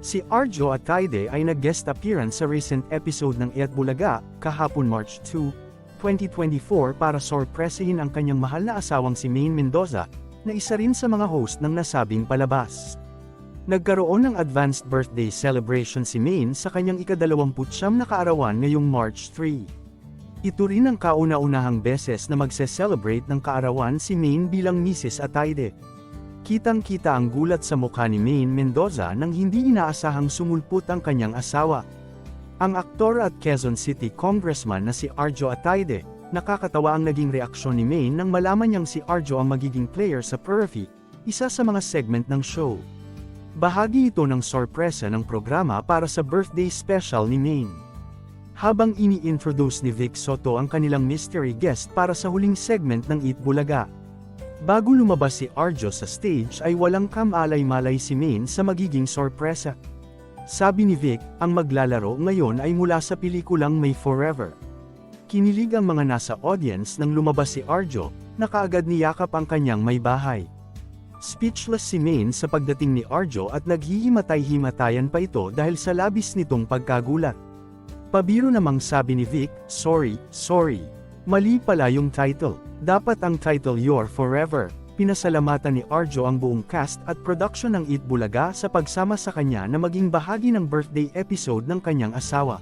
Si Arjo Ataide ay nag-guest appearance sa recent episode ng Eat Bulaga, kahapon March 2, 2024 para sorpresahin ang kanyang mahal na asawang si Maine Mendoza, na isa rin sa mga host ng nasabing palabas. Nagkaroon ng advanced birthday celebration si Maine sa kanyang ikadalawamputsyam na kaarawan ngayong March 3. Ito rin ang kauna-unahang beses na magse-celebrate ng kaarawan si Maine bilang Mrs. Ataide. Kitang-kita ang gulat sa mukha ni Maine Mendoza nang hindi inaasahang sumulpot ang kanyang asawa. Ang aktor at Quezon City Congressman na si Arjo Ataide, nakakatawa ang naging reaksyon ni Maine nang malaman niyang si Arjo ang magiging player sa Perfy, isa sa mga segment ng show. Bahagi ito ng sorpresa ng programa para sa birthday special ni Maine. Habang ini-introduce ni Vic Soto ang kanilang mystery guest para sa huling segment ng Eat Bulaga. Bago lumabas si Arjo sa stage ay walang kamalay-malay si Maine sa magiging sorpresa. Sabi ni Vic, ang maglalaro ngayon ay mula sa pelikulang May Forever. Kinilig ang mga nasa audience nang lumabas si Arjo, na kaagad niyakap ang kanyang may bahay. Speechless si Maine sa pagdating ni Arjo at naghihimatay-himatayan pa ito dahil sa labis nitong pagkagulat. Pabiro namang sabi ni Vic, sorry, sorry. Mali pala yung title. Dapat ang title Your Forever. Pinasalamatan ni Arjo ang buong cast at production ng Eat Bulaga sa pagsama sa kanya na maging bahagi ng birthday episode ng kanyang asawa.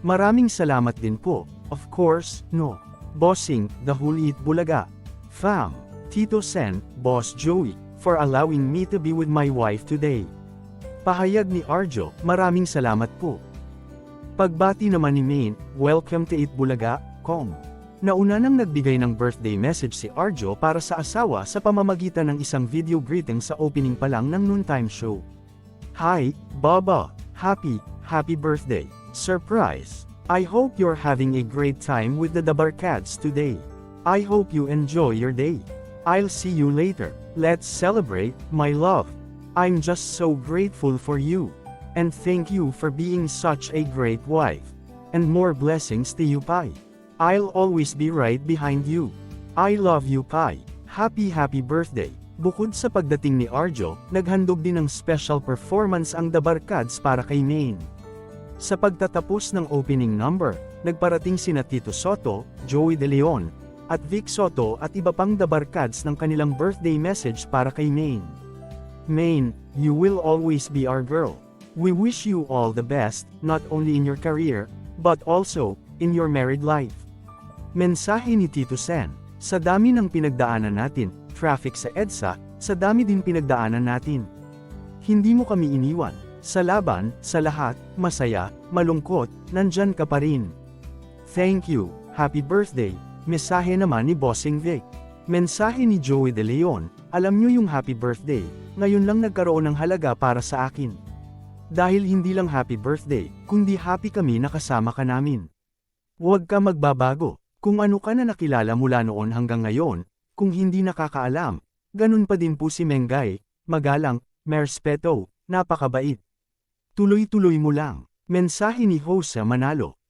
Maraming salamat din po, of course, no. Bossing, The Whole Eat Bulaga. Fam, Tito Sen, Boss Joey, for allowing me to be with my wife today. Pahayag ni Arjo, maraming salamat po. Pagbati naman ni Maine, welcome to Eat Bulaga, com. Nauna nang nagbigay ng birthday message si Arjo para sa asawa sa pamamagitan ng isang video greeting sa opening pa lang ng noontime show. Hi, Baba! Happy, happy birthday! Surprise! I hope you're having a great time with the Dabarkads today. I hope you enjoy your day. I'll see you later. Let's celebrate, my love. I'm just so grateful for you. And thank you for being such a great wife. And more blessings to you, Pai. I'll always be right behind you. I love you, Pai. Happy happy birthday. Bukod sa pagdating ni Arjo, naghandog din ng special performance ang The Barkads para kay Maine. Sa pagtatapos ng opening number, nagparating sina Tito Soto, Joey De Leon, at Vic Soto at iba pang The Barkads ng kanilang birthday message para kay Maine. Maine, you will always be our girl. We wish you all the best, not only in your career, but also, in your married life. Mensahe ni Tito Sen, sa dami ng pinagdaanan natin, traffic sa EDSA, sa dami din pinagdaanan natin. Hindi mo kami iniwan, sa laban, sa lahat, masaya, malungkot, nandyan ka pa rin. Thank you, happy birthday, mensahe naman ni Bossing Vic. Mensahe ni Joey De Leon, alam nyo yung happy birthday, ngayon lang nagkaroon ng halaga para sa akin. Dahil hindi lang happy birthday, kundi happy kami nakasama ka namin. Huwag ka magbabago, kung ano ka na nakilala mula noon hanggang ngayon, kung hindi nakakaalam, ganun pa din po si Mengay, magalang, merespeto, napakabait. Tuloy-tuloy mo lang, mensahe ni Jose Manalo.